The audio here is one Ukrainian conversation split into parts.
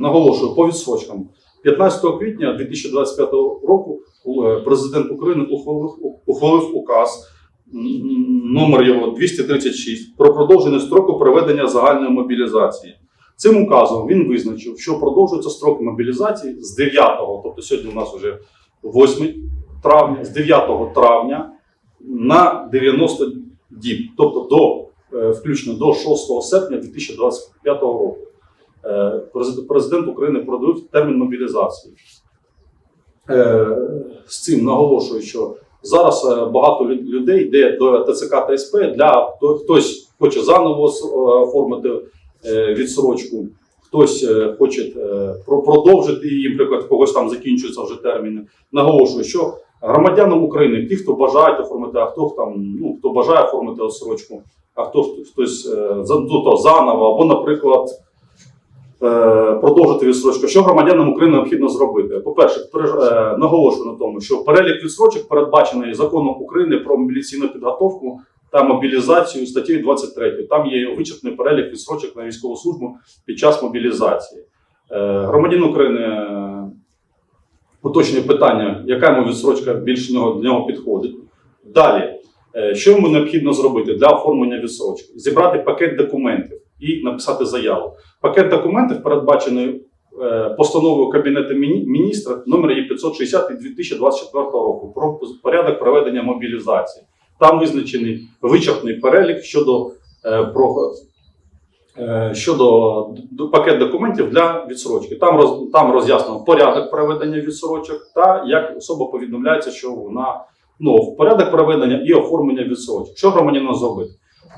Наголошую по відсрочкам. 15 квітня 2025 року е, президент України ухвалив, ухвалив указ номер його 236 про продовження строку проведення загальної мобілізації. Цим указом він визначив, що продовжується строк мобілізації з 9, тобто сьогодні у нас вже 8 травня, з 9 травня на 90 діб, тобто до е, включно до 6 серпня 2025 року. Е, Президент- України продовжив термін мобілізації. Е, З цим наголошую, що зараз е, багато людей йде до ТЦК та СП для хто- хтось хоче заново оформити відсрочку, хтось хоче продовжити її, наприклад, когось там закінчуються вже терміни. Наголошую, що громадянам України, ті, хто бажають оформити, а хто там, ну, хто бажає оформити відсрочку, а хто хтось ну, заново, або, наприклад, продовжити відсрочку. Що громадянам України необхідно зробити? По-перше, е, наголошую на тому, що перелік відсрочок передбачений законом України про мобілізаційну підготовку та мобілізацію статтею 23. Там є вичерпний перелік відсрочок на військову службу під час мобілізації. Е, Громадян України е, уточнює питання, яка йому відсрочка більше нього, для нього підходить. Далі, е, що йому необхідно зробити для оформлення відсрочки? Зібрати пакет документів і написати заяву. Пакет документів передбачений е, постановою Кабінету Міні- міністрів номер є 560 від 2024 року про порядок проведення мобілізації. Там визначений вичерпний перелік щодо, е, про, е, щодо пакет документів для відсрочки. Там, роз, там роз'яснено порядок проведення відсрочок та як особа повідомляється, що вона ну, порядок проведення і оформлення відсрочок. Що громадянин зробити?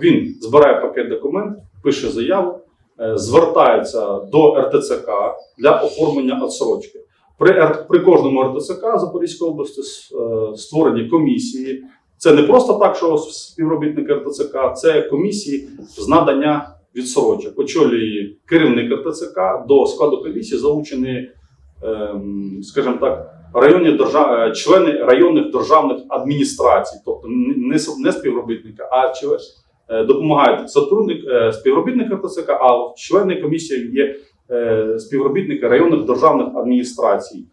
Він збирає пакет документів, пише заяву, е, звертається до РТЦК для оформлення відсрочки. При, при кожному РТЦК Запорізької області е, створені комісії. Це не просто так, що співробітник РТЦК, це комісії з надання відсрочок. Очолює керівник РТЦК до складу комісії залучені, ем, скажімо так, районні держав... е, члени районних державних адміністрацій, тобто не, співробітника, а е, допомагають сотрудник, е, співробітник РТЦК, а члени комісії є е, співробітники районних державних адміністрацій.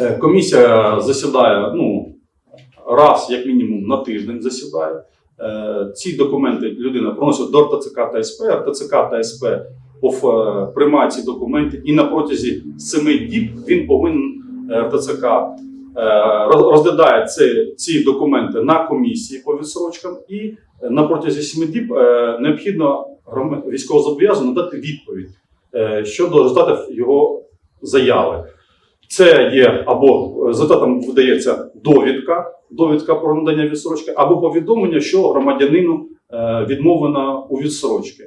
Е, Комісія засідає ну, раз, як мінімум, на тиждень засідає. Е, Ці документи людина приносить до РТЦК та СП, РТЦК та СП е, приймає ці документи, і на протязі 7 діб він повинен е, РТЦК е, розглядає ці, ці документи на комісії по відсрочкам, і е, на протязі 7 діб е, необхідно військовозобов'язаному дати відповідь е, щодо результатів його заяви. Це є або е, результатом видається довідка, довідка про надання відсрочки, або повідомлення, що громадянину е, відмовлено у відсрочці.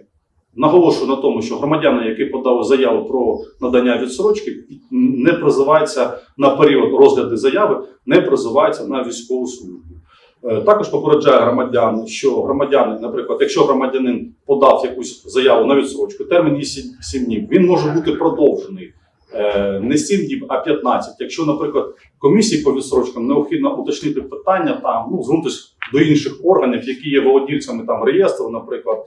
Наголошую на тому, що громадяни, які подали заяву про надання відсрочки, не призиваються на період розгляду заяви, не призиваються на військову службу. Е, Також попереджає громадян, що громадяни, наприклад, якщо громадянин подав якусь заяву на відсрочку, термін є 7 днів, він може бути продовжений е, не 7 діб, а 15. Якщо, наприклад, комісії по відсрочкам необхідно уточнити питання, там ну звернутися до інших органів, які є володільцями там реєстру, наприклад,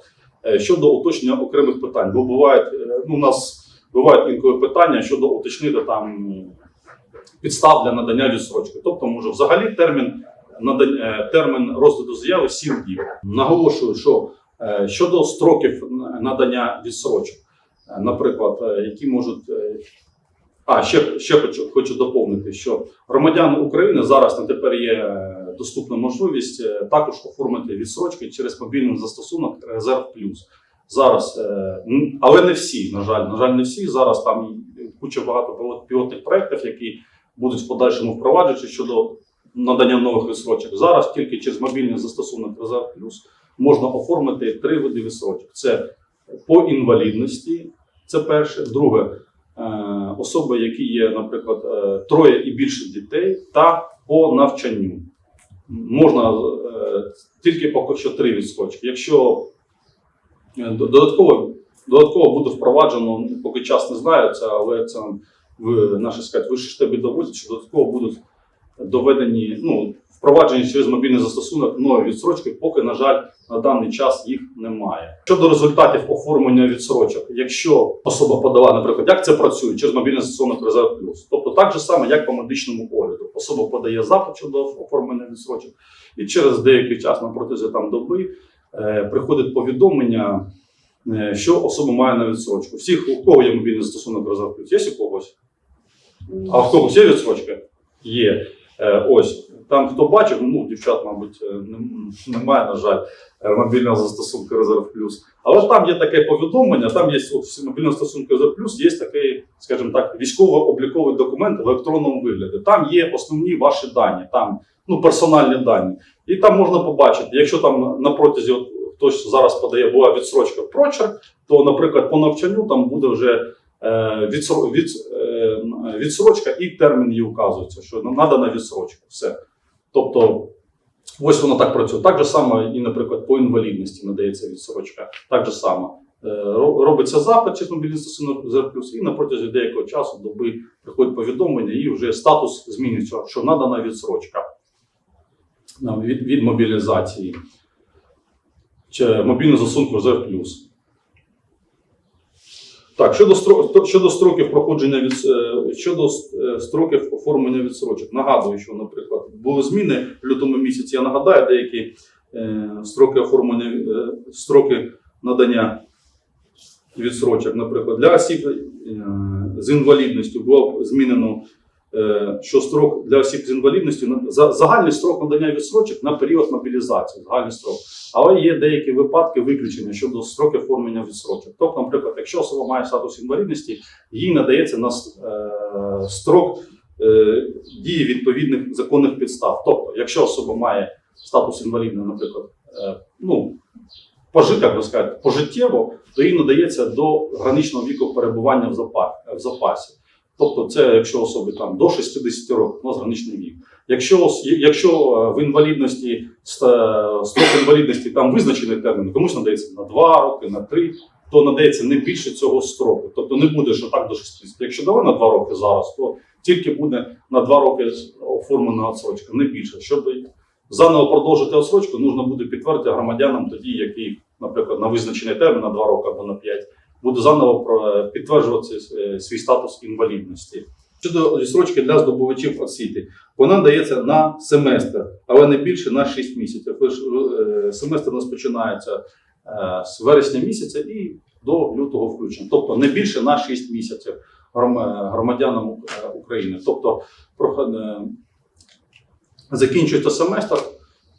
щодо уточнення окремих питань. Бо бувають, е, ну, у нас бувають інколи питання щодо уточнити там підстав для надання відсрочки. Тобто, може, взагалі термін надання е, термін розгляду заяви 7 діб. Наголошую, що е, щодо строків надання відсрочок, е, наприклад, е, які можуть. е, А, ще, ще хочу, хочу доповнити, що громадяни України зараз на тепер є е, доступна можливість е, також оформити відсрочки через мобільний застосунок Резерв Плюс. Зараз, е, але не всі, на жаль, на жаль, не всі. Зараз там куча багато пілот- пілотних проєктів, які будуть в подальшому впроваджувати щодо надання нових відсрочок. Зараз тільки через мобільний застосунок Резерв Плюс можна оформити три види відсрочок: це по інвалідності, це перше, друге. е, Особи, які є, наприклад, троє і більше дітей, та по навчанню. Можна е, тільки поки що три відсрочки. Якщо е, додатково, додатково буде впроваджено, поки час не знаю, але це в наші сказати, вищі штабі доводять, що додатково будуть доведені, ну, впроваджені через мобільний застосунок нові відсрочки, поки, на жаль, на даний час їх немає. Щодо результатів оформлення відсрочок, якщо особа подала, наприклад, як це працює через мобільний застосунок Резерв Плюс, тобто так же саме, як по медичному огляду. Особа подає запит щодо оформлення відсрочок, і через деякий час на протязі там доби е, приходить повідомлення, е, що особа має на відсрочку. Всіх, у кого є мобільний стосунок Плюс, є у когось? А в когось є відсрочка? Є. Е, ось там хто бачив, ну дівчат, мабуть, е, немає, на жаль, е, мобільного застосунку Резерв Плюс. Але там є таке повідомлення, там є от, в мобільному застосунку Резерв Плюс, є такий, скажімо так, військово-обліковий документ в електронному вигляді. Там є основні ваші дані, там ну, персональні дані. І там можна побачити, якщо там на протязі от, хтось зараз подає була відсрочка прочерк, то, наприклад, по навчанню там буде вже е, відсрочка і термін її указується, що надана відсрочка. Все. Тобто, ось воно так працює. Так же само і, наприклад, по інвалідності надається відсрочка. Так же само. Е, Робиться запит через мобільний плюс, і на протязі деякого часу доби приходить повідомлення, і вже статус змінюється, що надана відсрочка від, від мобілізації. Чи мобільний застосунок «Резерв плюс. Так, щодо, стро- щодо строків проходження від е, щодо е, строків оформлення відсрочок. Нагадую, що, наприклад, були зміни в лютому місяці. Я нагадаю, деякі е, строки оформлення строки надання відсрочок, наприклад, для осіб з інвалідністю було змінено, що строк для осіб з інвалідністю загальний строк надання відсрочок на період мобілізації, загальний строк. Але є деякі випадки виключення щодо строків оформлення відсрочок. Тобто, наприклад, якщо особа має статус інвалідності, їй надається на е, строк е, дії відповідних законних підстав. Тобто, якщо особа має статус інваліда, наприклад, е, ну, пожи, як би сказати, пожиттєво, то їй надається до граничного віку перебування в запасі. Тобто, це якщо особі там до 60 років, у нас граничний вік. Якщо, якщо е, в інвалідності строк інвалідності там визначений термін, комусь надається на 2 роки, на 3, то надається не більше цього строку. Тобто не буде, що так до 60. Якщо дали на 2 роки зараз, то тільки буде на 2 роки оформлена отсрочка, не більше. Щоб заново продовжити отсрочку, нужно буде підтвердити громадянам тоді, які, наприклад, на визначений термін на 2 роки або на 5, буде заново підтверджувати е, свій статус інвалідності. Щодо відсрочки для здобувачів освіти, вона дається на семестр, але не більше на 6 місяців. Е, Семестр у нас починається е, з вересня місяця і до лютого включно. Тобто не більше на 6 місяців громадянам е, України. Тобто е, закінчується семестр,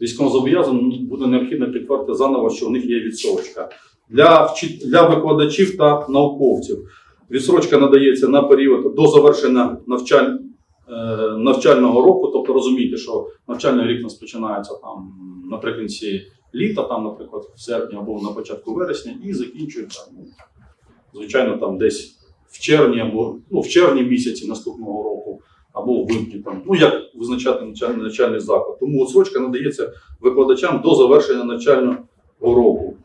військовозобов'язаним буде необхідно підтвердити заново, що у них є відсрочка. Для, для викладачів та науковців відсрочка надається на період до завершення навчаль, е, навчального року. Тобто розумієте, що навчальний рік нас починається там наприкінці літа, там, наприклад, в серпні або на початку вересня, і закінчується, ну, звичайно, там десь в червні або ну, в червні місяці наступного року, або в липні, там, ну як визначати навчальний, навчальний заклад. Тому відсрочка надається викладачам до завершення навчального року.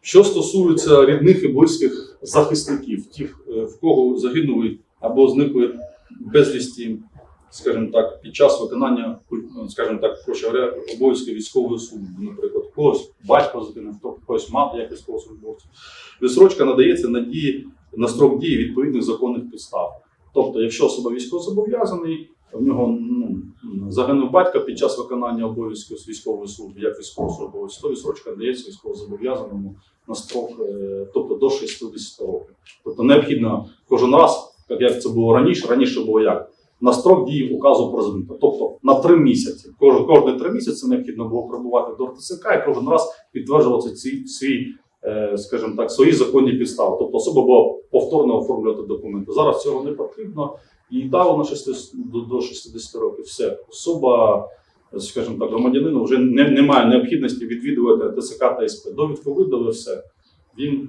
Що стосується рідних і близьких захисників, тих, е, в кого загинули або зникли безвісті, скажімо так, під час виконання, ну, скажімо так, говоря, обов'язків військової служби, наприклад, когось батько загинув, когось мати як військовослужбовця. Відсрочка надається на дії на строк дії відповідних законних підстав. Тобто, якщо особа військовозобов'язаний, в нього ну, загинув батько під час виконання обов'язків з військової служби, як військовослужбовець, то відсрочка дається військовозобов'язаному на строк, е, тобто до 60 років. Тобто необхідно кожен раз, як- це було раніше, раніше було як? На строк дії указу президента, тобто на три місяці. Кожен кожні три місяці необхідно було прибувати до РТЦК і кожен раз підтверджувати ці свій, е, скажімо так, свої законні підстави. Тобто особа була повторно оформлювати документи. Зараз цього не потрібно. І дало на 60, до, до 60 років. Все. Особа, скажімо так, громадянину вже не, немає необхідності відвідувати ТСК та СП. Довідку видали все. Він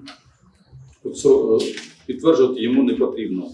підтверджувати йому не потрібно.